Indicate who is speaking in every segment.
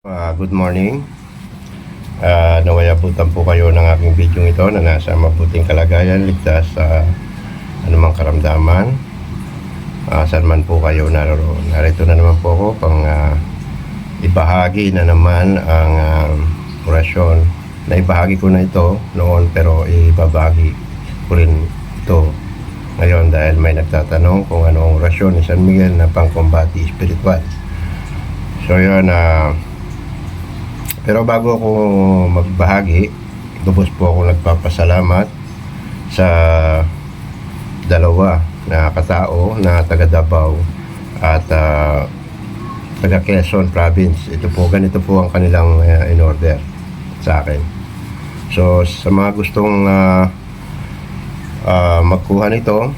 Speaker 1: Ah, good morning. Uh, naway abutan po kayo ng aking video ito na nasa mabuting kalagayan, ligtas sa anumang karamdaman. Ah, saan man po kayo naroon. Narito na naman po ako pang ah, ibahagi na naman ang ah, orasyon. Naibahagi ko na ito noon pero ibabahagi ko rin ito ngayon dahil may nagtatanong kung ano ang orasyon ni San Miguel na pangkombati spiritual. So yun, ah, pero bago ako magbahagi, lubos po ako nagpapasalamat sa dalawa na katao na taga Davao at ah, taga Quezon Province. Ito po, ganito po ang kanilang ah, in-order sa akin. So, sa mga gustong ah, ah, magkuha nito,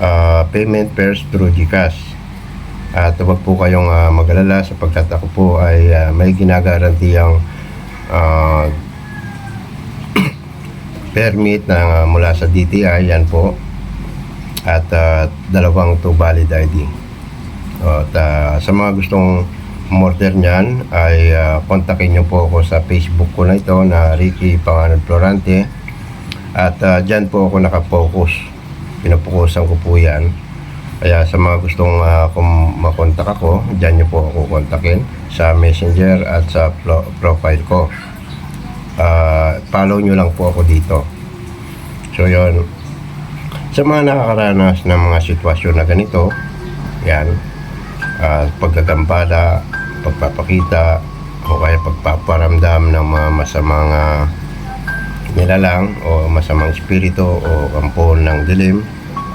Speaker 1: ah, payment first through GCash. At huwag po kayong ah, mag-alala sapagkat ako po ay ah, may ginagaranti ang ah, permit na ah, mula sa DTI yan po at ah, dalawang to valid ID. At ah, sa mga gustong umorder niyan ay ah, kontakin niyo po ako sa Facebook ko na ito na Ricky Panganod Florante at ah, dyan po ako nakafocus. Pinupukusan ko po yan. Kaya sa mga gustong uh, kung makontak ako, dyan nyo po ako kontakin sa messenger at sa pro- profile ko. Ah, follow nyo lang po ako dito. So yon Sa mga nakakaranas ng mga sitwasyon na ganito, yan, uh, pagkagambala, pagpapakita, o kaya pagpaparamdam ng mga masamang ah, nilalang o masamang espiritu o kampon ng dilim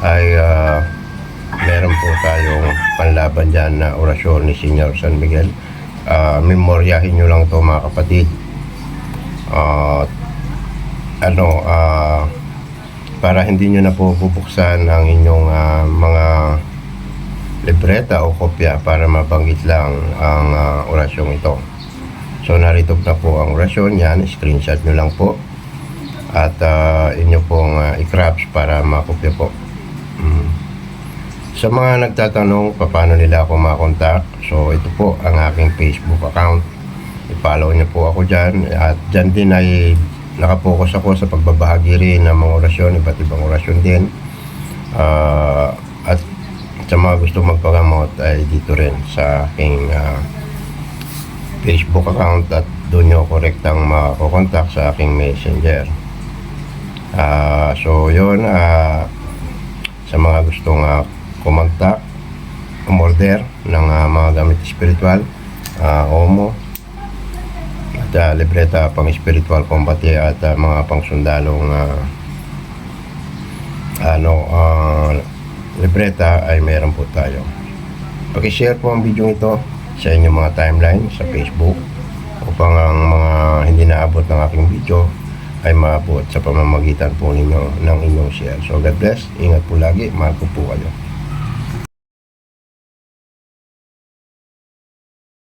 Speaker 1: ay ah, meron po tayong panlaban dyan na orasyon ni Senyor San Miguel. Ah, memoryahin nyo lang to mga kapatid. Ah, ano, ah, para hindi nyo na po bubuksan ang inyong ah, mga libreta o kopya para mabanggit lang ang ah, orasyong ito. So narito na po ang orasyon yan, screenshot nyo lang po at ah, inyo pong ah, i-crops para makopya po. Sa mga nagtatanong pa- paano nila ako makontak, so ito po ang aking Facebook account. I-follow niyo po ako dyan at dyan din ay nakapokus ako sa pagbabahagi rin ng mga orasyon, iba't ibang orasyon din. Ah, at sa mga gusto magpagamot ay dito rin sa aking ah, Facebook account at doon nyo korektang makakontak sa aking messenger. Ah, so yun, ah, sa mga gustong uh, kumontak, umorder ng ah, mga gamit spiritual, ah, omo, at ah, libreta pang spiritual combate at ah, mga pang sundalong ah, ano, ah, libreta ay meron po tayo. Paki-share po ang video ito sa inyong mga timeline sa Facebook upang ang mga hindi naabot ng aking video ay maabot sa pamamagitan po ninyo ng inyong share. So God bless, ingat po lagi, mahal ko po kayo.